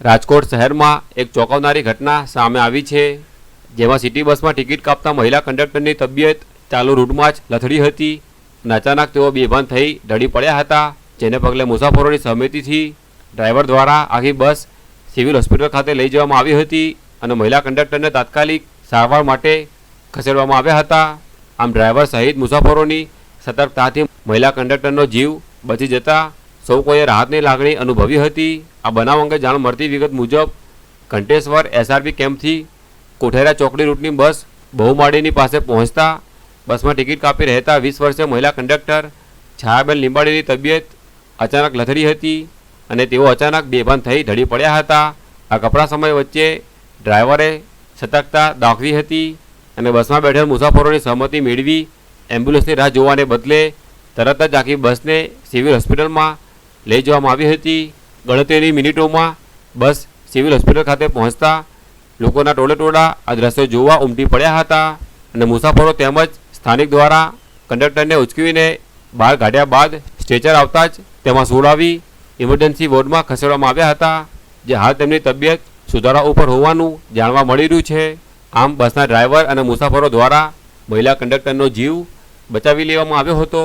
રાજકોટ શહેરમાં એક ચોંકાવનારી ઘટના સામે આવી છે, જેમાં સિટી બસમાં ટિકિટ કાપતા મહિલા કંડક્ટરની તબિયત ચાલુ રૂટમાં જ લથડી હતી અને અચાનક તેઓ બેભાન થઈ ઢળી પડ્યા હતા, જેને પગલે મુસાફરોની સહમતિથી ડ્રાઈવર દ્વારા આખી બસ સિવિલ હોસ્પિટલ ખાતે લઈ જવામાં આવી હતી અને મહિલા કંડક્ટરને તાત્કાલિક સારવાર માટે ખસેડવામાં આવ્યા હતા. આમ ડ્રાઈવર સહિત મુસાફરોની સતર્કતાથી મહિલા કંડક્ટરનો જીવ બચી જતા સૌ કોઈએ રાહતની લાગણી અનુભવી હતી. આ બનાવ અંગે જાણ મળતી વિગત મુજબ કંટેશ્વર એસઆરબી કેમ્પથી કોઠેરા ચોકડી રૂટની બસ બહુમાળીની પાસે પહોંચતા બસમાં ટિકિટ કાપી રહેતા વીસ વર્ષે મહિલા કંડક્ટર છાયાબેન લીંબાડીની તબિયત અચાનક લથડી હતી અને તેઓ અચાનક બેભાન થઈ ઢળી પડ્યા હતા. આ કપરા સમય વચ્ચે ડ્રાઈવરે સતર્કતા દાખવી હતી અને બસમાં બેઠેલ મુસાફરોની સહમતિ મેળવી એમ્બ્યુલન્સની રાહ જોવાને બદલે તરત જ આખી બસને સિવિલ હોસ્પિટલમાં લઈ જવામાં આવી હતી. ગણતરીની મિનિટોમાં બસ સિવિલ હોસ્પિટલ ખાતે પહોંચતા લોકોના ટોળે ટોળા આ દ્રશ્યો જોવા ઉમટી પડ્યા હતા અને મુસાફરો તેમજ સ્થાનિક દ્વારા કંડક્ટરને ઉચકીને બહાર કાઢ્યા બાદ સ્ટ્રેચર આવતા જ તેમાં સોડાવી ઇમરજન્સી વોર્ડમાં ખસેડવામાં આવ્યા હતા, જે હાલ તેમની તબિયત સુધારા ઉપર હોવાનું જાણવા મળી રહ્યું છે. આમ બસના ડ્રાઈવર અને મુસાફરો દ્વારા મહિલા કંડક્ટરનો જીવ બચાવી લેવામાં આવ્યો હતો.